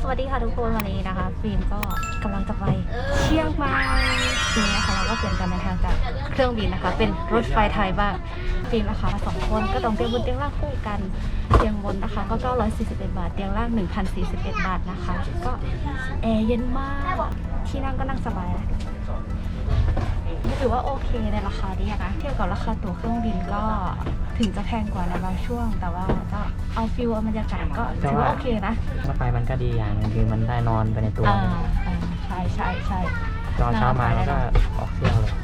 สวัสดีค่ะทุกคนวันนี้นะคะฟิล์มก็กำลังจะไปเชียงใหม่ทีนี้นะคะเราก็เปลี่ยนการเดินทางจากเครื่องบินนะคะ เป็นรถไฟไทยบ้างฟิล์มนะคะสองคนก็ต้องเตียงบนเตียงล่างคู่กันเตียงบนนะคะก็ 941 บาท เตียงล่าง 1,041 บาทนะคะ ก็แอร์เย็นมากที่นั่งก็นั่งสบายถือว่าโอเคในราคาดีอะนะเทียบกับราคาตั๋วเครื่องบินก็ถึงจะแพงกว่าในบางช่วงแต่ว่าก็ เอาฟิลเอาบรรยากาศก็ถือว่าโอเคนะรถไฟมันก็ดีอย่างหนึงคือมันได้นอนไปในตัวอ่าอ่าใช่ใช่ใช่ ตอนเช้ามาแล้วก็ออกเที่ยวเลย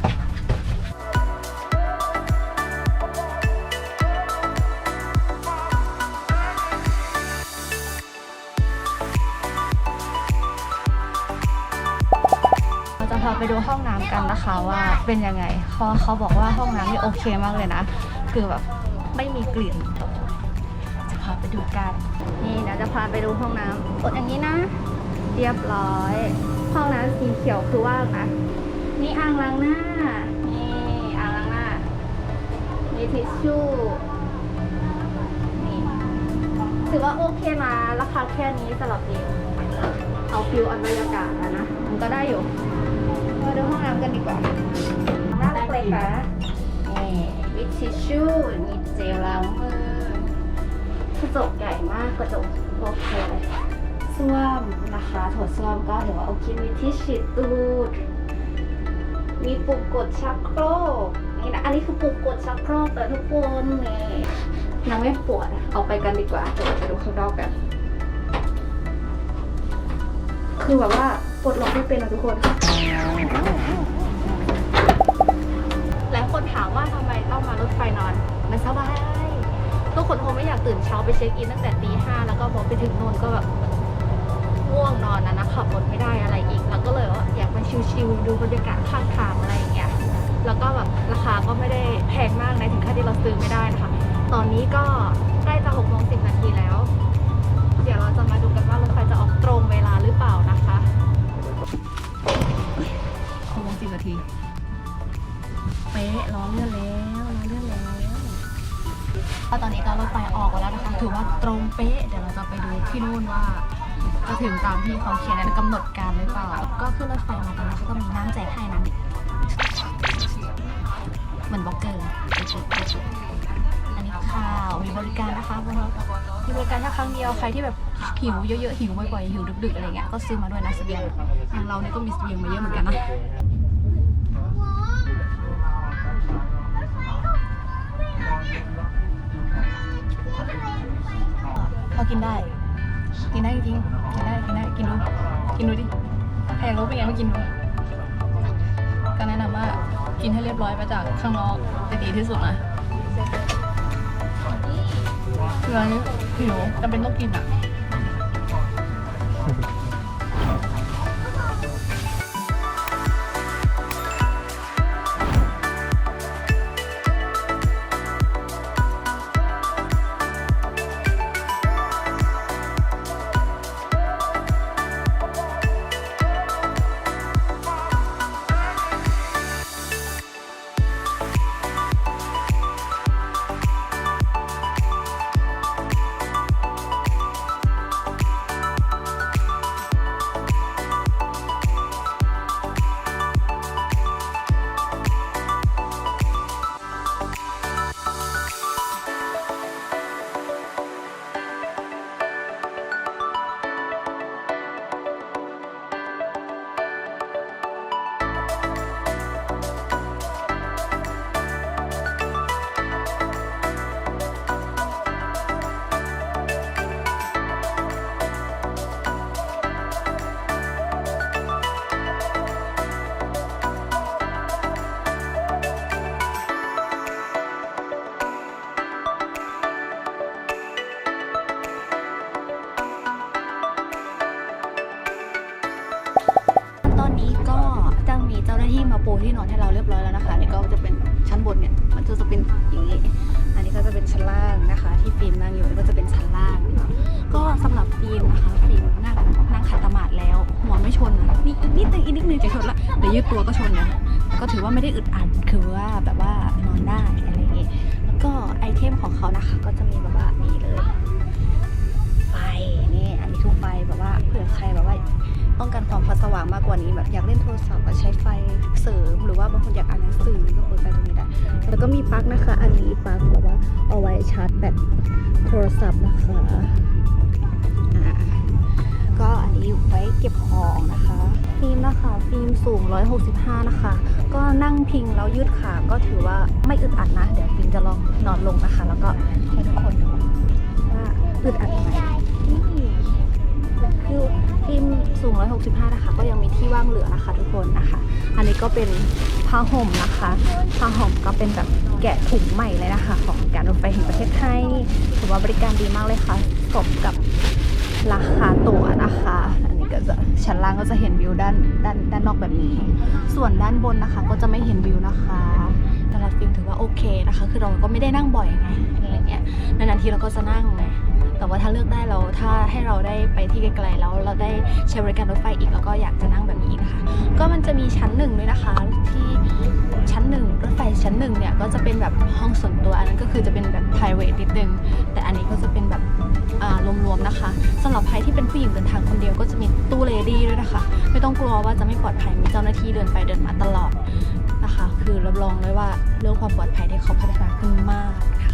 เราจะพาไปดูห้องน้ำกันนะคะว่าเป็นยังไงเขาเขาบอกว่าห้องน้ำนี่โอเคมากเลยนะ คือแบบไม่มีกลิ่นจะ พาไปดูกัน นี่เดี๋ยวจะพาไปดูห้องน้ำกดอย่างนี้นะ เรียบร้อย ห้องน้ำสีเขียวคือว่างนะนี่อ่างล้างหน้า นี่อ่างล้างหน้า มีทิชชู่ นี่ ถือว่าโอเคนะราคาแค่นี้สำหรับเองเอาฟิลอันบรรยากาศแล้วนะ มันก็ได้อยู่มาดูห้องน้ำกันดีกว่าหน้าเล็กๆนะนี่วิตทิชชู่มีเจลล้างมือก ระจกใหญ่มากกระจกโอเคเลยส้วมนะคะโถส้วมก็ถือว่าโอเคมีที่ฉีดตูด มีปุ่มกดชักโครกนี่นะอันนี้คือปุ่มกดชักโครกแต่ทุกคนนี่ยังไม่ปวดเอาไปกันดีกว่าเดี๋ยวไปดูข้างนอกกันคือแบบว่าปลดล็อกไม่เป็นนะทุกคน กคนคงไม่อยากตื่นเช้าไปเช็คอินตั้งแต่ตีห้าแล้วก็พอไปถึงนนก็แบบง่วงนอนนะนะขับรถไม่ได้อะไรอีก แล้วก็เลยว่าอยากมาชิลๆดูบรรยากาศข้างทางอะไรอย่างเงี้ย แล้วก็แบบราคาก็ไม่ได้แพงมากในถึงขั้นที่เราซื้อไม่ได้นะคะ ตอนนี้ก็ใกล้จะหกโมงสิบ เป๊ะ เดี๋ยวเราจะไปดูที่นู่นว่า จะถึงตามที่เขาเขียนในกำหนดการหรือเปล่า ก็ขึ้นรถไฟมาตอนนี้ก็มีน้ำแจกให้นะเหมือนบล็อกเกอร์ อันนี้ข้าวมีบริการนะคะพวกเรามีบริการแค่ครั้งเดียวใครที่แบบหิวเยอะๆหิวบ่อยๆหิวดึกๆอะไรเงี้ยก็ซื้อมาด้วยนะเสบียงทางเราเนี่ยก็มีเสบียงมาเยอะเหมือนกันนะ กินได้ กินได้จริงกินได้กินได้กินดูกินดูดิใครรู้เป็นไงมากินดูก็แนะนำว่ากินให้เรียบร้อยมาจากข้างนอกจะดีที่สุดนะเวลานี้หิวจำเป็นต้องกินอะ ปูที่นอนให้เราเรียบร้อยแล้วนะคะนี่ก็จะเป็นชั้นบนเนี่ยมันจะเป็นอย่างนี้ อันนี้ก็จะเป็นชั้นล่างนะคะ ที่ฟิล์มนั่งอยู่ก็จะเป็นชั้นล่าง ก็สำหรับฟิล์มนะคะฟิล์มนั่งนั่งขัดสมาธิแล้วหัวไม่ชนนี่อีกนิดนึงอีกนิดนึงจะชนละแต่ยืดตัวก็ชนนะก็ถือว่าไม่ได้อึดอัดคือว่าแบบว่านอนได้อะไรอย่างงี้แล้วก็ไอเทมของเขานะคะ ก็จะมีแบบว่านี่เลยไฟนี่ต้องการความพอสว่างมากกว่านี้แบบอยากเล่นโทรศัพท์ ลั๊กนะคะ อันนี้ปลั๊กแบบว่าเอาไว้ชาร์จแบตโทรศัพท์นะคะก็อันนี้ไว้เก็บของนะคะ ฟิล์มนะคะ ฟิล์มสูง 165 นะคะ ก็นั่งพิงแล้วยืดขา ก็ถือว่าไม่อึดอัดนะ เดี๋ยวฟิล์มจะลองนอนลงนะคะ แล้วก็ให้ทุกคนดูว่าอึดอัดไหม นี่คือฟิล์มสูง 165 นะคะ ก็ยังมีที่ว่างเหลือนะคะทุกคนนะคะ อันนี้ก็เป็นผ้าห่มนะคะผ้าห่มก็เป็นแบบแกะถุงใหม่เลยนะคะ ของการรถไฟแห่งประเทศไทยถือว่าบริการดีมากเลยค่ะสมกับราคาตั๋วนะคะ อันนี้ก็จะชั้นล่างก็จะเห็นวิวด้านด้านด้านนอกแบบนี้ ส่วนด้านบนนะคะ ก็จะไม่เห็นวิวนะคะสำหรับฟิล์มถือว่าโอเคนะคะ คือเราก็ไม่ได้นั่งบ่อยไงอะไรเงี้ยนานๆทีเราก็จะนั่งไง แต่ว่าถ้าเลือกได้เราถ้าให้เราได้ไปที่ไกลๆแล้วเราได้ใช้บริการรถไฟอีกเราก็อยากจะนั่งแบบนี้อีกนะคะก็มันจะมีชั้นหนึ่งด้วยนะคะ ที่ชั้นหนึ่งรถไฟชั้นหนึ่งเนี่ยก็จะเป็นแบบห้องส่วนตัวอันนั้นก็คือจะเป็นแบบ private นิดนึงแต่อันนี้ก็จะเป็นแบบรวมๆนะคะสำหรับใครที่เป็นผู้หญิงเดินทางคนเดียวก็จะมีตู้เลดี้ด้วยนะคะ ไม่ต้องกลัวว่าจะไม่ปลอดภัยมีเจ้าหน้าที่เดินไปเดินมาตลอดนะคะ คือรับรองเลยว่าเรื่องความปลอดภัยที่เขาพัฒนาขึ้นมากนะคะ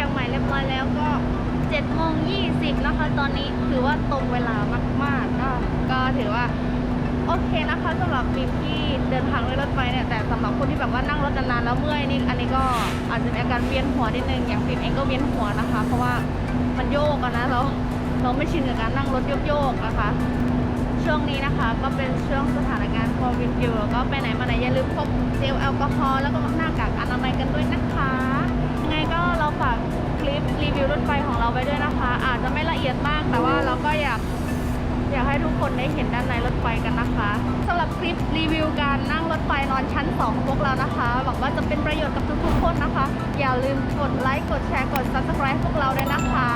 ชียงใหม่เรียบร้อยแล้วก็7โมง20นะคะตอนนี้ถือว่าตรงเวลามากๆก็ก็ถือว่าโอเคนะคะสำหรับฟิล์มที่เดินทางด้วยรถไฟเนี่ยแต่สำหรับคนที่แบบว่านั่งรถนานๆแล้วเมื่อยนี่อันนี้ก็อาจจะมีอาการเวียนหัวนิดนึงอย่างฟิล์มเองก็เวียนหัวนะคะ เพราะว่ามันโยกอะนะเราเราไม่ชินกับการนั่งรถโยกๆนะคะ ช่วงนี้นะคะก็เป็นช่วงสถานการณ์โควิดอยู่แล้วก็ไปไหนมาไหนอย่าลืมพกเจลแอลกอฮอล์แล้วก็หน้ากากอนามัยกันด้วยนะคะ ฝากคลิปรีวิวรถไฟของเราไว้ด้วยนะคะ อาจจะไม่ละเอียดมาก แต่ว่าเราก็อยากอยากให้ทุกคนได้เห็นด้านในรถไฟกันนะคะสำหรับคลิปรีวิวการนั่งรถไฟนอนชั้น2พวกเรานะคะหวังว่าจะเป็นประโยชน์กับทุกๆคนนะคะ อย่าลืมกดไลค์กดแชร์กด subscribe พวกเราด้วยนะคะ